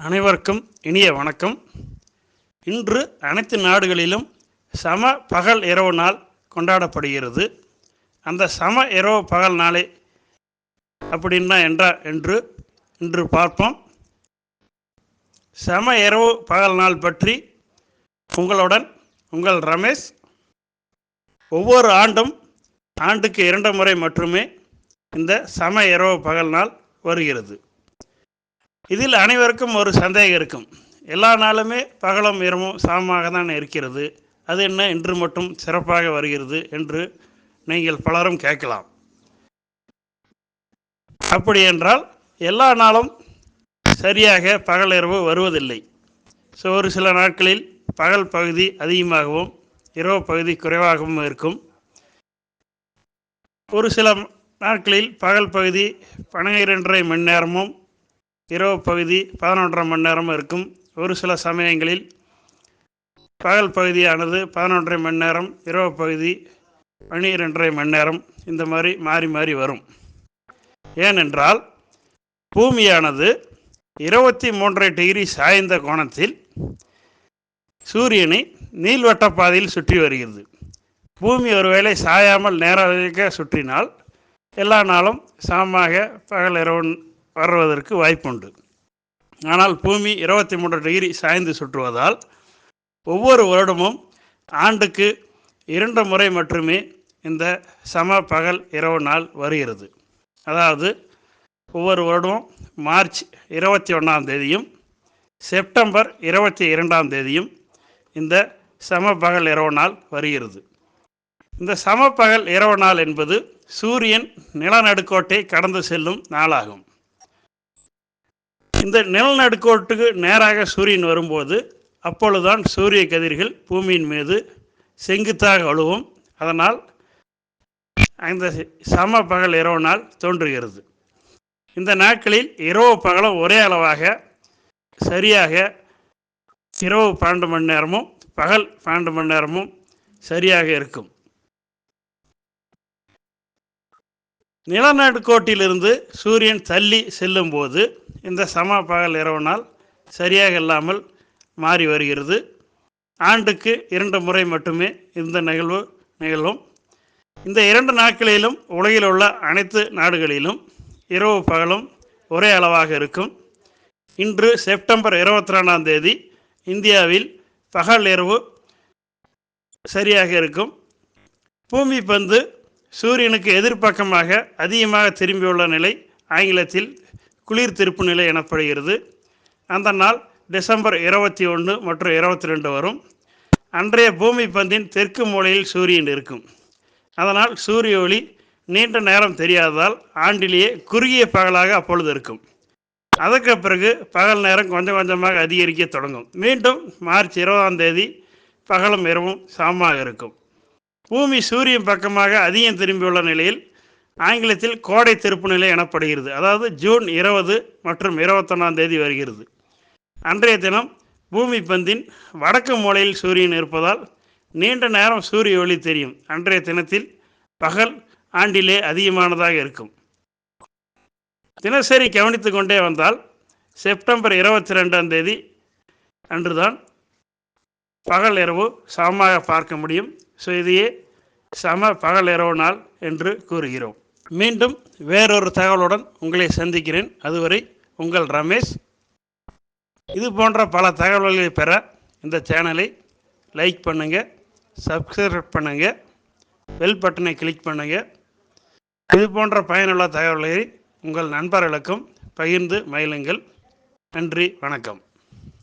அனைவருக்கும் இனிய வணக்கம். இன்று அனைத்து நாடுகளிலும் சம பகல் இரவு நாள் கொண்டாடப்படுகிறது. அந்த சம இரவு பகல் நாளை அப்படின்னா என்றா என்று இன்று பார்ப்போம். சம இரவு பகல் நாள் பற்றி உங்களுடன் உங்கள் ரமேஷ். ஒவ்வொரு ஆண்டும் ஆண்டுக்கு இரண்டு முறை மட்டுமே இந்த சம இரவு பகல் நாள் வருகிறது. இதில் அனைவருக்கும் ஒரு சந்தேகம் இருக்கும். எல்லா நாளுமே பகலும் இரவும் சமமாக தான் இருக்கிறது. அது என்ன? இன்று மட்டும் சிறப்பாக வருகிறது என்று நீங்கள் பலரும் கேட்கலாம். அப்படி என்றால் எல்லா நாளும் சரியாக பகல் இரவு வருவதில்லை. ஸோ ஒரு சில நாட்களில் பகல் பகுதி அதிகமாகவும் இரவு பகுதி குறைவாகவும் இருக்கும். ஒரு சில நாட்களில் பகல் பகுதி பன்னிரெண்டரை மணி நேரமும் இரவு பகுதி பதினொன்றரை மணி நேரம் இருக்கும். ஒரு சில சமயங்களில் பகல் பகுதியானது பதினொன்றரை மணி நேரம் இரவு பகுதி பன்னிரெண்டரை மணி நேரம். இந்த மாதிரி மாறி மாறி வரும். ஏனென்றால் பூமியானது இருபத்தி மூன்றரை டிகிரி சாய்ந்த கோணத்தில் சூரியனை நீள்வட்ட பாதையில் சுற்றி வருகிறது. பூமி ஒருவேளை சாயாமல் நேராக சுற்றினால் எல்லா நாளும் சமமாக பகல் இரவு வருவதற்கு வாய்ப்புண்டு. ஆனால் பூமி இருபத்தி மூன்று டிகிரி சாய்ந்து சுற்றுவதால் ஒவ்வொரு வருடமும் ஆண்டுக்கு இரண்டு முறை மட்டுமே இந்த சம பகல் இரவு நாள் வருகிறது. அதாவது ஒவ்வொரு வருடமும் மார்ச் இருபத்தி ஒன்றாம் தேதியும் செப்டம்பர் இருபத்தி இரண்டாம் தேதியும் இந்த சம பகல் இரவு நாள் வருகிறது. இந்த சம பகல் இரவு நாள் என்பது சூரியன் நிலநடுக்கோட்டை கடந்து செல்லும் நாளாகும். இந்த நிலநடுக்கோட்டுக்கு நேராக சூரியன் வரும்போது அப்பொழுதுதான் சூரிய கதிர்கள் பூமியின் மீது செங்குத்தாக அழுவும். அதனால் அந்த சம பகல் இரவு நாள் தோன்றுகிறது. இந்த நாட்களில் இரவு பகலும் ஒரே அளவாக சரியாக இரவு பன்னெண்டு மணி நேரமும் பகல் பன்னெண்டு மணி நேரமும் சரியாக இருக்கும். நிலநடுக்கோட்டிலிருந்து சூரியன் தள்ளி செல்லும்போது இந்த சம பகல் இரவு நாள் சரியாக இல்லாமல் மாறி வருகிறது. ஆண்டுக்கு இரண்டு முறை மட்டுமே இந்த நிகழ்வு நிகழும். இந்த இரண்டு நாட்களிலும் உலகில் உள்ள அனைத்து நாடுகளிலும் இரவு பகலும் ஒரே அளவாக இருக்கும். இன்று செப்டம்பர் இருபத்தி ரெண்டாம் தேதி இந்தியாவில் பகல் இரவு சரியாக இருக்கும். பூமி பந்து சூரியனுக்கு எதிர்ப்பக்கமாக அதிகமாக திரும்பியுள்ள நிலை ஆங்கிலத்தில் குளிர் திருப்பு நிலை எனப்படுகிறது. அந்த நாள் டிசம்பர் இருபத்தி ஒன்று மற்றும் இருபத்தி ரெண்டு வரும். அன்றைய பூமி பந்தின் தெற்கு மூலையில் சூரியன் இருக்கும். அதனால் சூரிய ஒளி நீண்ட நேரம் தெரியாததால் ஆண்டிலேயே குறுகிய பகலாக அப்பொழுது இருக்கும். அதற்கு பிறகு பகல் நேரம் கொஞ்சம் கொஞ்சமாக அதிகரிக்க தொடங்கும். மீண்டும் மார்ச் இருபதாம் தேதி பகலும் இரவும் சமமாக இருக்கும். பூமி சூரியன் பக்கமாக அதிகம் திரும்பியுள்ள நிலையில் ஆங்கிலத்தில் கோடை திருப்பு நிலை எனப்படுகிறது. அதாவது ஜூன் இருபது மற்றும் இருபத்தொன்னாம் தேதி வருகிறது. அன்றைய தினம் பூமி பந்தின் வடக்கு மூலையில் சூரியன் இருப்பதால் நீண்ட நேரம் சூரிய ஒளி தெரியும். அன்றைய தினத்தில் பகல் ஆண்டிலே அதிகமானதாக இருக்கும். தினசரி கவனித்து கொண்டே வந்தால் செப்டம்பர் இருபத்தி ரெண்டாம் தேதி அன்றுதான் பகல் இரவு சமமாக பார்க்க முடியும். ஸோ இதையே சம பகல் இரவு நாள் என்று கூறுகிறோம். மீண்டும் வேறொரு தகவலுடன் உங்களை சந்திக்கிறேன். அதுவரை உங்கள் ரமேஷ். இது போன்ற பல தகவல்களை பெற இந்த சேனலை லைக் பண்ணுங்கள் சப்ஸ்கிரைப் பண்ணுங்கள் பெல் பட்டனை கிளிக் பண்ணுங்கள் இது போன்ற பயனுள்ள தகவல்களை உங்கள் நண்பர்களுக்கும் பகிர்ந்து மயிலுங்கள் நன்றி வணக்கம்.